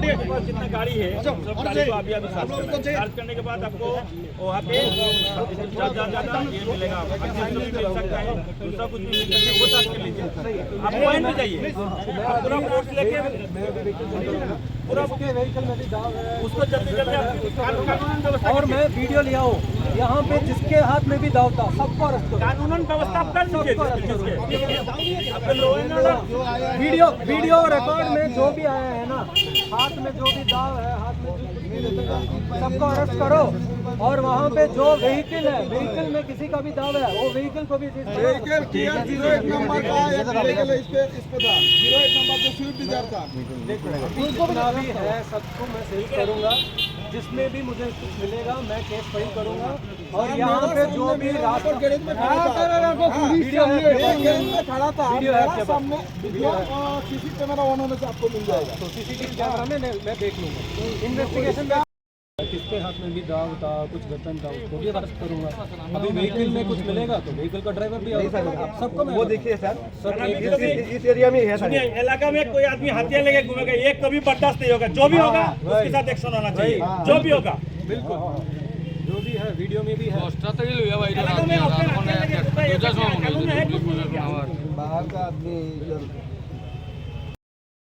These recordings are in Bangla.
जितना गाड़ी है सब गाड़ी को अभी अभी चार्ज करना है। चार्ज करने के बाद आपको वहाँ पे ज़्यादा ज़्यादा ये मिलेगा। एक्सेस भी मिल सकता है। दूसरा कुछ भी मिल सकता है वो चार्ज कर लीजिए। आप पॉइंट पे जाइए। पूरा फोर्स लेके पूरा उसके व्हीकल में भी दाव है उसको जल्दी जल्दी आप कानून कानून व्यवस्था और मैं वीडियो लिया हूँ। यहाँ पे जिसके हाथ में भी दाव था सबको अरेस्ट कानूनन व्यवस्था कर लीजिए वीडियो वीडियो रिकॉर्ड में जो भी आया है ना हाथ में जो भी दाव है हाथ में सबको अरेस्ट करो। और वहाँ पे जो व्हीकल है व्हीकल में किसी का भी दाव है वो व्हीकल को भी व्हीकल ज़ीरो एक नंबर का ज़ीरो एक नंबर जो स्विफ्ट डिज़ायर था। जितना भी है सबको मैं सही करूँगा। जिसमें भी मुझे कुछ मिलेगा मैं केस फ़ाइल करूँगा। और यहाँ पे जो भी रास्ता खड़ा था। वीडियो है में खड़ा था। है आपके पास? सामने वीडियो सीसी कैमरा ऑन होने से आपको मिल जाएगा। तो सीसीटीवी कैमरा में मैं देख लूँगा। इन्वेस्टिगेशन में किसके हाथ में भी दाव था कुछ गतन था उसको भी अरेस्ट करूँगा। अभी व्हीकल में कुछ मिलेगा तो व्हीकल का ड्राइवर भी सबको वो देखिए सर सर इस एरिया में है इलाका में कोई आदमी हथियार लेके घूमेगा ये कभी बर्दाश्त नहीं होगा जो भी हाँ, होगा हाँ, उसके साथ एक्शन होना चाहिए हाँ, जो भी होगा। बिल्कुल। जो भी है वीडियो में भी है। बाहर का आदमी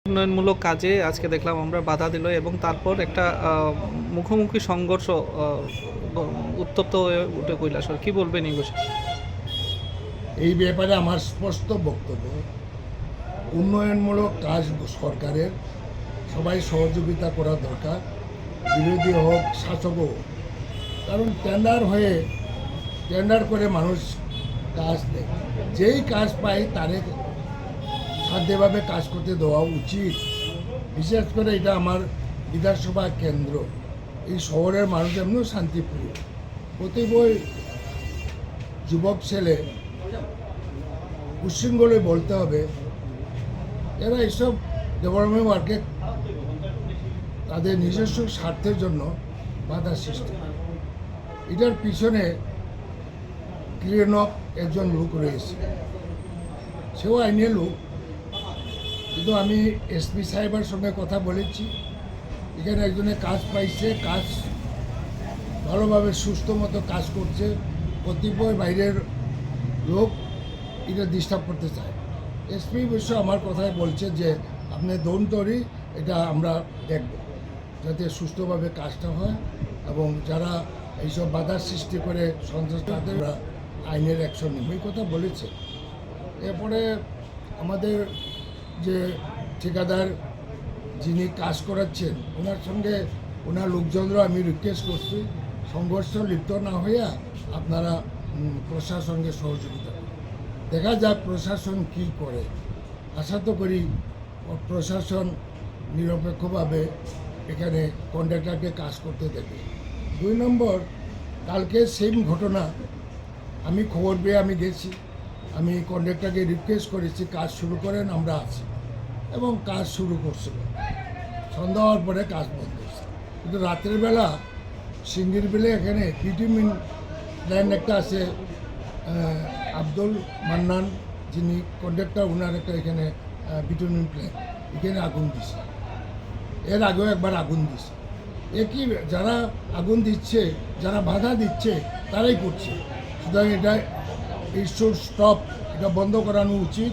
উন্নয়নমূলক কাজে আজকে দেখলাম আমরা বাধা দিল এবং তারপর একটা মুখোমুখি সংঘর্ষ উত্তপ্ত হয়ে উঠে কৈলাসর কি বলবেন এই বিষয়ে? এই ব্যাপারে আমার স্পষ্ট বক্তব্য, উন্নয়নমূলক কাজ সরকারের, সবাই সহযোগিতা করা দরকার, বিরোধী হোক শাসকও হোক। কারণ টেন্ডার হয়ে টেন্ডার করে মানুষ কাজ দেয়। যেই কাজ পায় তারে সাধ্যভাবে কাজ করতে দেওয়া উচিত। বিশেষ করে এটা আমার বিধানসভা কেন্দ্র। এই শহরের মানুষ এমনিও শান্তিপ্রিয়। প্রতিবই যুবক ছেলে উচ্ছৃঙ্খলে বলতে হবে এরা এইসব ডেভেলপমেন্ট ওয়ার্কে তাদের নিজস্ব স্বার্থের জন্য বাধা সৃষ্টি। এটার পিছনে ক্লিয়নক একজন লোক রয়েছে। সেও আইনের লোক। কিন্তু আমি এসপি সাহেবের সঙ্গে কথা বলেছি। এখানে একজনে কাজ পাইছে, কাজ ভালোভাবে, সুস্থ মতো কাজ করছে। কতিপয় বাইরের লোক, এটা ডিস্টার্ব করতে চায়। এসপি অবশ্য আমার কথায় বলছে যে, আপনি দৌন তৈরি এটা আমরা দেখব। যাতে সুস্থভাবে কাজটা হয় এবং যারা এইসব বাধার সৃষ্টি করে সন্ত্রাস, তাদের আইনের অ্যাকশন নেব। কথা বলেছে। এরপরে আমাদের যে ঠিকাদার যিনি কাজ করাচ্ছেন, ওনার সঙ্গে ওনার লোকজনরা আমি রিকোয়েস্ট করছি, সংঘর্ষ লিপ্ত না হইয়া আপনারা প্রশাসনকে সহযোগিতা দেখা যাক প্রশাসন কি করে। আশা তো করি প্রশাসন নিরপেক্ষভাবে এখানে কন্ট্রাক্টরকে কাজ করতে দেবে দুই নম্বর, কালকে সেম ঘটনা আমি খবর পেয়ে আমি গেছি। আমি কন্ট্রাক্টরকে রিকোয়েস্ট করেছি, কাজ শুরু করেন, আমরা আছি। এবং কাজ শুরু করছিল। সন্ধ্যা হওয়ার পরে কাজ বন্ধ হয়েছে। কিন্তু রাতের বেলা সিঙ্গির বিলে এখানে ভিটামিন ল্যান্ড একটা আছে আব্দুল মান্নান, যিনি কন্ট্রাক্টর ওনার একটা এখানে ভিটামিন প্ল্যান এখানে আগুন দিছে এর আগেও একবার আগুন দিছে একই যারা আগুন দিচ্ছে, যারা বাধা দিচ্ছে, তারাই করছে। সুতরাং এটা এই স্টপ এটা বন্ধ করানো উচিত।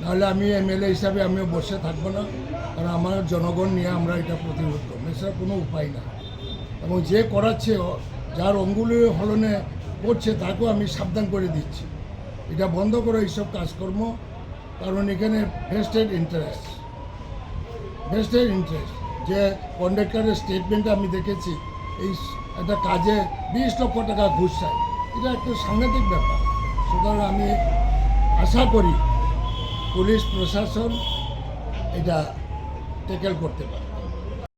নাহলে আমি এমএলএ হিসাবে আমিও বসে থাকব না। কারণ আমার জনগণ নিয়ে আমরা এটা প্রতিরোধ করব। এছাড়া কোনো উপায় না। এবং যে করাচ্ছে যার অঙ্গুলি হলনে করছে তাকেও আমি সাবধান করে দিচ্ছি। এটা বন্ধ করো এইসব কাজকর্ম, কারণ এখানে ভেস্টেড ইন্টারেস্ট ভেস্টেড ইন্টারেস্ট যে কন্ডাক্টরের স্টেটমেন্টে আমি দেখেছি, এই একটা কাজে বিশ লক্ষ টাকা ঘুষ চায় এটা একটা সাংঘাতিক ব্যাপার। সুতরাং আমি আশা করি পুলিশ প্রশাসন এটা ট্যাকেল করতে পারে।